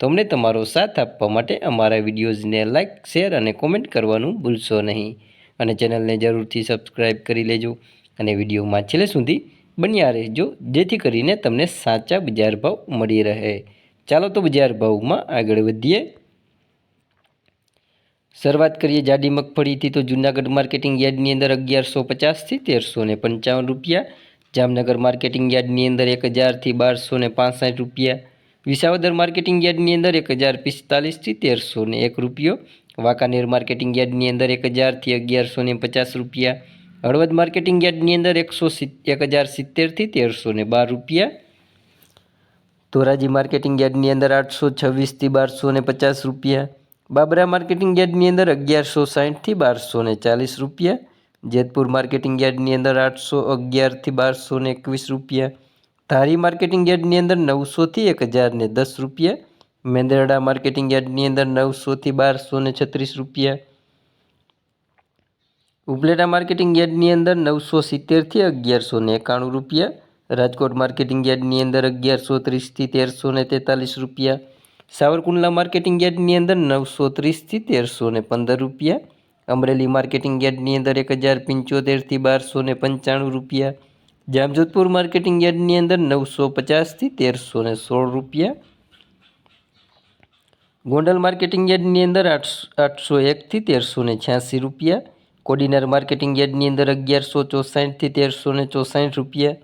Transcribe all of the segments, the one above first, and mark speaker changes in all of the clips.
Speaker 1: તો અમને તમારો સાથ આપવા માટે અમારા વિડીયોઝને લાઇક શેર અને કોમેન્ટ કરવાનું ભૂલશો નહીં. અને ચેનલને જરૂરથી સબસ્ક્રાઈબ કરી લેજો અને વિડીયોમાં છેલ્લે સુધી બન્યા રહેજો, જેથી કરીને તમને સાચા બજાર ભાવ મળી રહે. ચાલો તો બજાર ભાવમાં આગળ વધીએ. શરૂઆત કરીએ જાડી મગફળીથી. તો જૂનાગઢ માર્કેટિંગ યાર્ડની અંદર અગિયારસો પચાસથી તેરસો ને પંચાવન રૂપિયા. જામનગર માર્કેટિંગ યાર્ડની અંદર એક હજારથી બારસો ને રૂપિયા. વિસાવદર માર્કેટિંગ યાર્ડની અંદર એક હજાર પિસ્તાલીસથી તેરસો ને એક રૂપિયો, વાંકાનેર માર્કેટિંગ યાર્ડની અંદર એક હજારથી અગિયારસો ને પચાસ રૂપિયા, હળવદ માર્કેટિંગ યાર્ડની અંદર એકસો એક હજાર સિત્તેરથી તેરસો ને બાર રૂપિયા, ધોરાજી માર્કેટિંગ યાર્ડની અંદર આઠસો છવ્વીસથી બારસો ને પચાસ રૂપિયા, બાબરા માર્કેટિંગ યાર્ડની અંદર અગિયારસો સાહીઠથી બારસો ને ચાલીસ રૂપિયા, જેતપુર માર્કેટિંગ યાર્ડની અંદર આઠસો અગિયારથી બારસો ને એકવીસ રૂપિયા ધારી માર્કેટિંગ યાર્ડની અંદર નવસોથી એક હજારને દસ રૂપિયા, મેંદરડા માર્કેટિંગ યાર્ડની અંદર નવસોથી બારસો ને છત્રીસ રૂપિયા. ઉપલેટા માર્કેટિંગ યાર્ડની અંદર નવસો સિત્તેરથી અગિયારસો ને એકાણું રૂપિયા, રાજકોટ માર્કેટિંગ યાર્ડની અંદર અગિયારસો ત્રીસથી તેરસો ને તેતાલીસ રૂપિયા, સાવરકુંડલા માર્કેટિંગ યાર્ડની અંદર નવસો ત્રીસથી તેરસો ને પંદર રૂપિયા, અમરેલી માર્કેટિંગ યાર્ડની અંદર એક હજાર પંચોતેરથી બારસો ને પંચાણું રૂપિયા જામજોધપુર માર્કેટિંગ યાર્ડની અંદર નવસો પચાસથી તેરસો ને સોળ રૂપિયા. ગોંડલ માર્કેટિંગ યાર્ડની અંદર આઠસો આઠસો એકથી તેરસો ને છ્યાસી રૂપિયા. કોડીનાર માર્કેટિંગ યાર્ડની અંદર અગિયારસો ચોસાઠથી તેરસો ને ચોસાઠ રૂપિયા.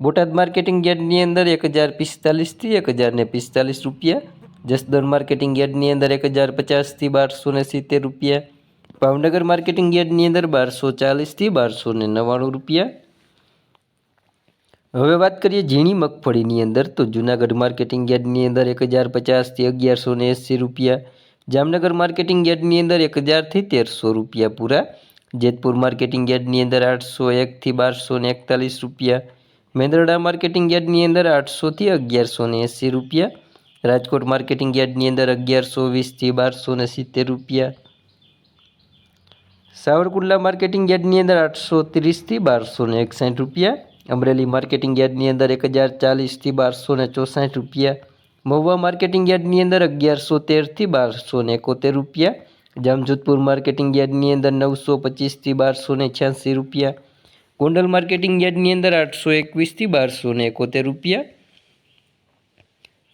Speaker 1: બોટાદ માર્કેટિંગ યાર્ડની અંદર એક હજાર પિસ્તાલીસથી એક હજાર ને પિસ્તાલીસ રૂપિયા. જસદણ માર્કેટિંગ યાર્ડની અંદર એક હજાર પચાસથી બારસો ને સિત્તેર રૂપિયા. ભાવનગર માર્કેટિંગ યાર્ડની અંદર બારસો ચાલીસથી બારસો ને નવ્વાણું રૂપિયા. હવે વાત કરીએ ઝીણી મગફળીની અંદર, તો જૂનાગઢ માર્કેટિંગ યાર્ડની અંદર એક હજાર પચાસથી અગિયારસો ને એંસી રૂપિયા, જામનગર માર્કેટિંગ યાર્ડની અંદર એક હજારથી તેરસો રૂપિયા પૂરા, જેતપુર માર્કેટિંગ યાર્ડની અંદર આઠસો એકથી બારસો ને એકતાલીસ રૂપિયા, મેંદરડા માર્કેટિંગ યાર્ડની અંદર આઠસોથી અગિયારસો ને એંસી રૂપિયા, રાજકોટ માર્કેટિંગ યાર્ડની અંદર અગિયારસો વીસથી બારસો ને સિત્તેર રૂપિયા. સાવરકુંડલા માર્કેટિંગ યાર્ડની અંદર આઠસો ત્રીસથી બારસો ને એકસાઠ રૂપિયા અમરેલી માર્કેટિંગ યાર્ડની અંદર એક હજાર ચાલીસથી બારસો ને ચોસાઠ રૂપિયા, મહુવા માર્કેટિંગ યાર્ડની અંદર અગિયારસો તેરથી બારસો ને એકોતેર રૂપિયા, જામજોધપુર માર્કેટિંગ યાર્ડની અંદર નવસો પચીસથી બારસો ને છ્યાસી રૂપિયા, ગોંડલ માર્કેટિંગ યાર્ડની અંદર આઠસો એકવીસથી બારસો ને એકોતેર રૂપિયા,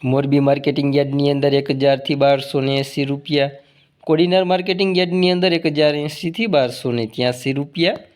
Speaker 1: મોરબી માર્કેટિંગ યાર્ડની અંદર એક હજારથી બારસો ને એંસી રૂપિયા, કોડીનાર માર્કેટિંગ યાર્ડની અંદર એક હજાર એંસીથી બારસો ત્યાંસી રૂપિયા